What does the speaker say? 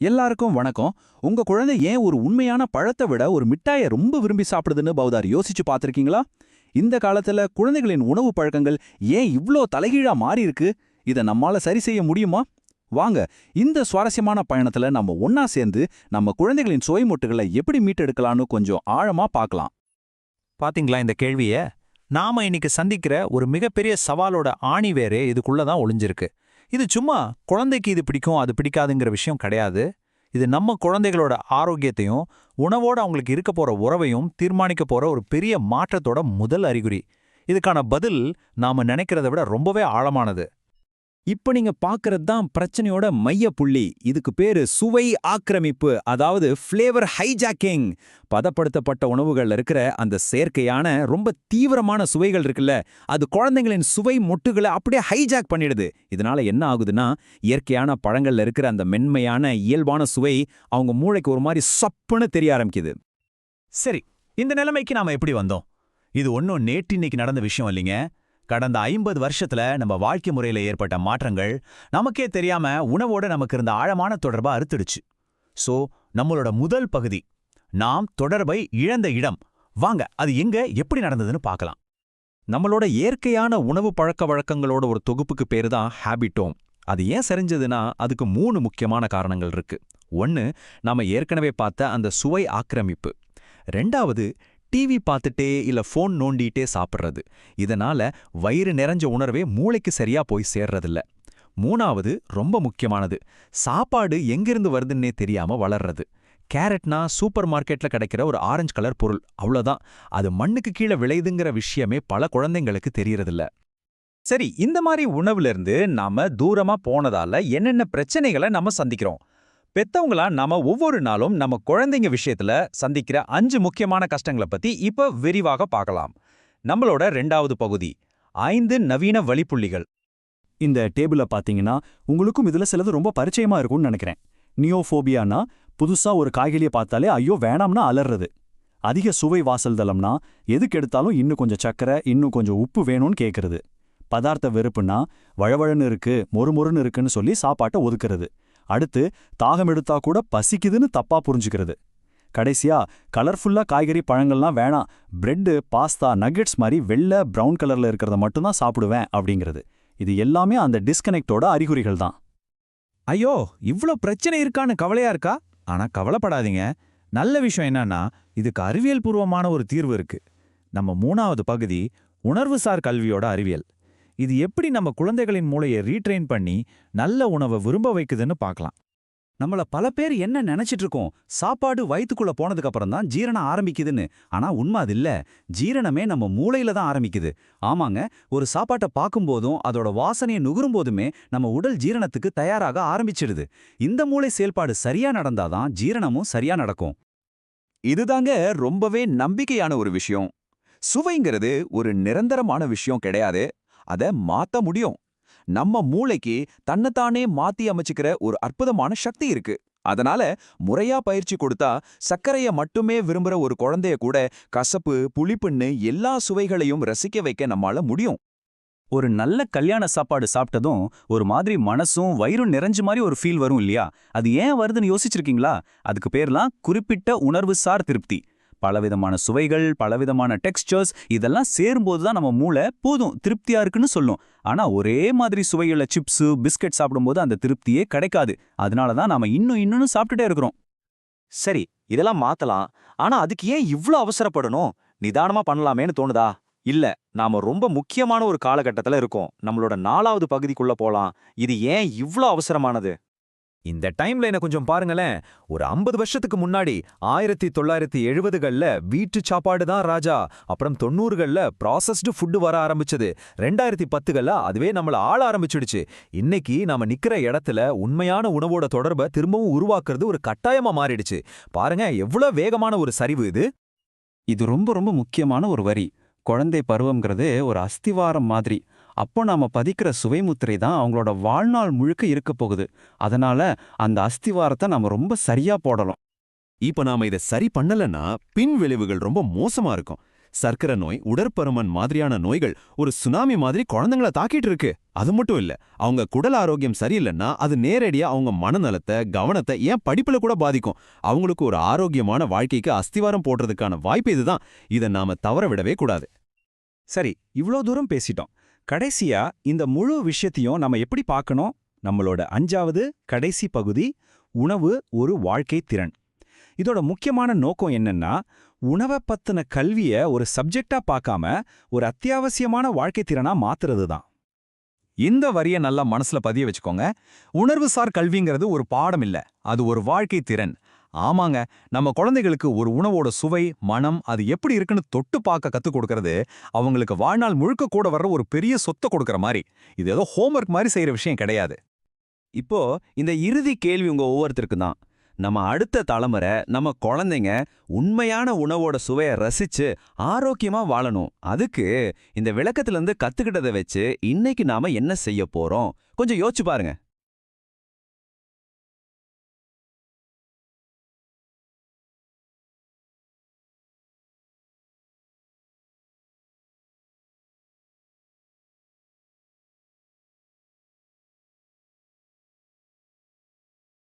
எல்லாருக்கும் வணக்கம். உங்க குழந்தை ஏன் ஒரு உண்மையான பழத்தை விட ஒரு மிட்டாயை ரொம்ப விரும்பி சாப்பிடுதுன்னு பௌதார் யோசிச்சு பார்த்துருக்கீங்களா? இந்த காலத்துல குழந்தைகளின் உணவு பழக்கங்கள் ஏன் இவ்ளோ தலைகீழா மாறி இருக்கு இதை நம்மால சரி செய்ய முடியுமா? வாங்க இந்த சுவாரஸ்யமான பயணத்துல நம்ம ஒன்னா சேர்ந்து நம்ம குழந்தைகளின் சுவைமொட்டுகளை எப்படி மீட்டெடுக்கலாம்னு கொஞ்சம் ஆழமா பார்க்கலாம். பாத்தீங்களா இந்த கேள்விய? நாம இன்னைக்கு சந்திக்கிற ஒரு மிகப்பெரிய சவாலோட ஆணிவேரே இதுக்குள்ள தான் ஒளிஞ்சிருக்கு. இது சும்மா குழந்தைக்கு இது பிடிக்கும் அது பிடிக்காதுங்கிற விஷயம் கிடையாது. இது நம்ம குழந்தைகளோட ஆரோக்கியத்தையும் உணவோட அவங்களுக்கு இருக்க போகிற உறவையும் தீர்மானிக்க போற ஒரு பெரிய மாற்றத்தோட முதல் அறிகுறி. இதுக்கான பதில் நாம நினைக்கிறத விட ரொம்பவே ஆழமானது. இப்ப நீங்க பாக்குறது தான் பிரச்சனையோட மைய புள்ளி. இதுக்கு பேரு சுவை ஆக்கிரமிப்பு. அதாவது ஃப்ளேவர் ஹைஜாக்கிங் பதப்படுத்தப்பட்ட உணவுகள்ல இருக்கிற அந்த செயற்கையான ரொம்ப தீவிரமான சுவைகள் இருக்குல்ல அது குழந்தைங்களின் சுவை மொட்டுகளை அப்படியே ஹைஜாக் பண்ணிடுது. இதனால என்ன ஆகுதுன்னா இயற்கையான பழங்கள்ல இருக்கிற அந்த மென்மையான இயல்பான சுவை அவங்க மூளைக்கு ஒரு மாதிரி சப்புன்னு தெரிய ஆரம்பிக்குது. சரி இந்த நிலைமைக்கு நாம எப்படி வந்தோம்? இது ஒன்றும் நேற்று இன்னைக்கு நடந்த விஷயம் இல்லைங்க. கடந்த ஐம்பது வருஷத்துல நம்ம வாழ்க்கை முறையில ஏற்பட்ட மாற்றங்கள் நமக்கே தெரியாம உணவோட நமக்கு இருந்த ஆழமான தொடர்பை அறுத்துடுச்சு. சோ நம்மளோட முதல் பகுதி நாம் தொடர்பை இழந்த இடம். வாங்க அது எங்க எப்படி நடந்ததுன்னு பார்க்கலாம். நம்மளோட இயற்கையான உணவு பழக்க வழக்கங்களோட ஒரு தொகுப்புக்கு பேரு தான் ஹேபிட்டோம் அது ஏன் சரிஞ்சதுன்னா அதுக்கு மூணு முக்கியமான காரணங்கள் இருக்கு. ஒன்னு நாம ஏற்கனவே பார்த்த அந்த சுவை ஆக்கிரமிப்பு. ரெண்டாவது டிவி பார்த்துட்டே இல்ல ஃபோன் நோண்டிட்டே சாப்பிட்றது. இதனால வயிறு நிறைஞ்ச உணர்வே மூளைக்கு சரியா போய் சேர்றதில்ல. மூணாவது ரொம்ப முக்கியமானது. சாப்பாடு எங்கிருந்து வருதுன்னே தெரியாம வளர்றது. கேரட்னா சூப்பர் மார்க்கெட்ல கிடைக்கிற ஒரு ஆரஞ்சு கலர் பொருள் அவ்வளோதான் அது மண்ணுக்கு கீழே விளையுதுங்கிற விஷயமே பல குழந்தைங்களுக்கு தெரியறதில்ல. சரி இந்த மாதிரி உணவுல இருந்து நாம தூரமா போனதால என்னென்ன பிரச்சனைகளை நம்ம சந்திக்கிறோம்? பெத்தவங்களா நாம ஒவ்வொரு நாளும் நம்ம குழந்தைங்க விஷயத்துல சந்திக்கிற அஞ்சு முக்கியமான கஷ்டங்களை பத்தி இப்ப விரிவாக பார்க்கலாம். நம்மளோட ரெண்டாவது பகுதி ஐந்து நவீன வழிப்புள்ளிகள். இந்த டேபிள பாத்தீங்கன்னா உங்களுக்கும் இதுல சிலது ரொம்ப பரிச்சயமா இருக்கும்னு நினைக்கிறேன். நியோஃபோபியானா புதுசா ஒரு காய்கறியை பார்த்தாலே ஐயோ வேணாம்னா அலறது. அதிக சுவை வாசல் தளம்னா எதுக்கு எடுத்தாலும் இன்னும் கொஞ்சம் சக்கரை இன்னும் கொஞ்சம் உப்பு வேணும்னு கேட்கறது பதார்த்த வெறுப்புனா வழவழன்னு இருக்கு மொறுமொறுன்னு இருக்குன்னு சொல்லி சாப்பாட்டை ஒதுக்குறது. அடுத்து தாகம் எடுத்தா கூட பசிக்குதுன்னு தப்பா புரிஞ்சுக்கிறது. கடைசியா கலர்ஃபுல்லா காய்கறி பழங்கள்லாம் வேணாம். பிரெட்டு பாஸ்தா நகெட்ஸ் மாதிரி வெள்ளை பிரவுன் கலர்ல இருக்கிறத மட்டும்தான் சாப்பிடுவேன் அப்படிங்கிறது. இது எல்லாமே அந்த டிஸ்கனெக்டோட அறிகுறிகள் தான். ஐயோ இவ்ளோ பிரச்சனை இருக்கான்னு கவலையா இருக்கா? ஆனா கவலைப்படாதீங்க. நல்ல விஷயம் என்னன்னா இதுக்கு அறிவியல் பூர்வமான ஒரு தீர்வு இருக்கு. நம்ம மூணாவது பகுதி உணர்வுசார் கல்வியோட அறிவியல். இது எப்படி நம்ம குழந்தைகளின் மூளையை ரீட்ரெயின் பண்ணி நல்ல உணவை விரும்ப வைக்குதுன்னு பார்க்கலாம். நம்மள பல பேர் என்ன நினைச்சிட்டு இருக்கோம்? சாப்பாடு வயிற்றுக்குள்ள போனதுக்கு அப்புறம் தான் ஜீரணம் ஆரம்பிக்குதுன்னு. ஆனா உண்மை அது இல்ல. ஜீரணமே நம்ம மூளையில தான் ஆரம்பிக்குது. ஆமாங்க ஒரு சாப்பாட்டை பார்க்கும்போதும் அதோட வாசனையை நுகரும் போதுமே நம்ம உடல் ஜீரணத்துக்கு தயாராக ஆரம்பிச்சிடுது. இந்த மூளை செயல்பாடு சரியா நடந்தாதான் ஜீரணமும் சரியா நடக்கும். இதுதாங்க ரொம்பவே நம்பிக்கையான ஒரு விஷயம். சுவைங்கிறது ஒரு நிரந்தரமான விஷயம் கிடையாது. அத மாத்த முடியும். நம்ம மூளைக்கு தன்னைத்தானே மாத்தி அமைச்சுக்கிற ஒரு அற்புதமான சக்தி இருக்கு. அதனால முறையா பயிற்சி கொடுத்தா சர்க்கரைய மட்டுமே விரும்புற ஒரு குழந்தைய கூட கசப்பு புளிப்புன்னு எல்லா சுவைகளையும் ரசிக்க வைக்க நம்மால முடியும். ஒரு நல்ல கல்யாண சாப்பாடு சாப்பிட்டதும் ஒரு மாதிரி மனசும் வயிறும் நிறைஞ்ச மாதிரி ஒரு ஃபீல் வரும் இல்லையா? அது ஏன் வருதுன்னு யோசிச்சிருக்கீங்களா? அதுக்கு பேர்லாம் குறிப்பிட்ட உணர்வு சார் திருப்தி. பலவிதமான சுவைகள் பலவிதமான டெக்ஸ்டர்ஸ் இதெல்லாம் சேரும்போது தான் நம்ம மூளை போதும் திருப்தியா இருக்குன்னு சொல்லும். ஆனா ஒரே மாதிரி சுவையுள்ள சிப்ஸு பிஸ்கட் சாப்பிடும்போது அந்த திருப்தியே கிடைக்காது. அதனால தான் நாம இன்னும் இன்னும் சாப்பிட்டுட்டே இருக்கிறோம். சரி இதெல்லாம் மாத்தலாம். ஆனா அதுக்கு ஏன் இவ்ளோ அவசரப்படணும்? நிதானமா பண்ணலாமேன்னு தோணுதா? இல்ல நாம ரொம்ப முக்கியமான ஒரு காலகட்டத்துல இருக்கோம். நம்மளோட நாலாவது பகுதிக்குள்ள போலாம். இது ஏன் இவ்ளோ அவசரமானது? இந்த டைம்ல என்ன கொஞ்சம் பாருங்களேன். ஒரு ஐம்பது வருஷத்துக்கு முன்னாடி ஆயிரத்தி தொள்ளாயிரத்தி எழுபதுகள்ல வீட்டு சாப்பாடு தான் ராஜா. அப்புறம் தொண்ணூறுகள்ல ப்ராசஸ்டு ஃபுட்டு வர ஆரம்பிச்சது. ரெண்டாயிரத்தி பத்துகள்ல அதுவே நம்மள ஆள ஆரம்பிச்சிடுச்சு. இன்னைக்கு நாம நிக்கிற இடத்துல உண்மையான உணவோட தொடர்பை திரும்பவும் உருவாக்குறது ஒரு கட்டாயமா மாறிடுச்சு. பாருங்க எவ்வளவு வேகமான ஒரு சரிவு இது. இது ரொம்ப ரொம்ப முக்கியமான ஒரு வரி. குழந்தை பருவம்ங்கிறது ஒரு அஸ்திவாரம் மாதிரி. அப்போ நாம பதிக்கிற சுவைமுத்திரை தான் அவங்களோட வாழ்நாள் முழுக்க இருக்க போகுது. அதனால அந்த அஸ்திவாரத்தை நாம ரொம்ப சரியா போடலாம் இப்ப நாம இத சரி பண்ணலன்னா பின் விளைவுகள் ரொம்ப மோசமா இருக்கும். சர்க்கரை நோய் உடற்பருமன் மாதிரியான நோய்கள் ஒரு சுனாமி மாதிரி குழந்தைங்கள தாக்கிட்டு இருக்கு. அது மட்டும் இல்ல அவங்க குடல் ஆரோக்கியம் சரியில்லைன்னா அது நேரடியா அவங்க மனநலத்தை கவனத்தை ஏன் படிப்புல கூட பாதிக்கும்? அவங்களுக்கு ஒரு ஆரோக்கியமான வாழ்க்கைக்கு அஸ்திவாரம் போடுறதுக்கான வாய்ப்பு இதுதான். இதை நாம தவற விடவே கூடாது. சரி இவ்ளோ தூரம் பேசிட்டோம். கடைசியா இந்த முழு விஷயத்தையும் நம்ம எப்படி பார்க்கணும்? நம்மளோட அஞ்சாவது கடைசி பகுதி உணவு ஒரு வாழ்க்கை திறன். இதோட முக்கியமான நோக்கம் என்னன்னா உணவை பத்தின கல்விய ஒரு சப்ஜெக்டா பார்க்காம ஒரு அத்தியாவசியமான வாழ்க்கை திறனா மாத்துறது தான் இந்த வரிய நல்லா மனசுல பதிய வச்சுக்கோங்க. உணர்வுசார் கல்விங்கிறது ஒரு பாடம் இல்ல. அது ஒரு வாழ்க்கை திறன். ஆமாங்க. நம்ம குழந்தைகளுக்கு ஒரு உணவோட சுவை மனம் அது எப்படி இருக்குன்னு தொட்டு பார்க்க கத்துக் கொடுக்கறது அவங்களுக்கு வாழ்நாள் முழுக்க கூட வர்ற ஒரு பெரிய சொத்தை கொடுக்கற மாதிரி. இது ஏதோ ஹோம்ஒர்க் மாதிரி செய்யற விஷயம் கிடையாது. இப்போ இந்த இறுதி கேள்வி உங்க ஒவ்வொருத்தருக்கும் தான். நம்ம அடுத்த தலைமுறை நம்ம குழந்தைங்க உண்மையான உணவோட சுவையை ரசிச்சு ஆரோக்கியமா வாழணும். அதுக்கு இந்த விளக்கத்துல இருந்து கத்துக்கிட்டதை வச்சு இன்னைக்கு நாம என்ன செய்ய போறோம்? கொஞ்சம் யோசிச்சு பாருங்க.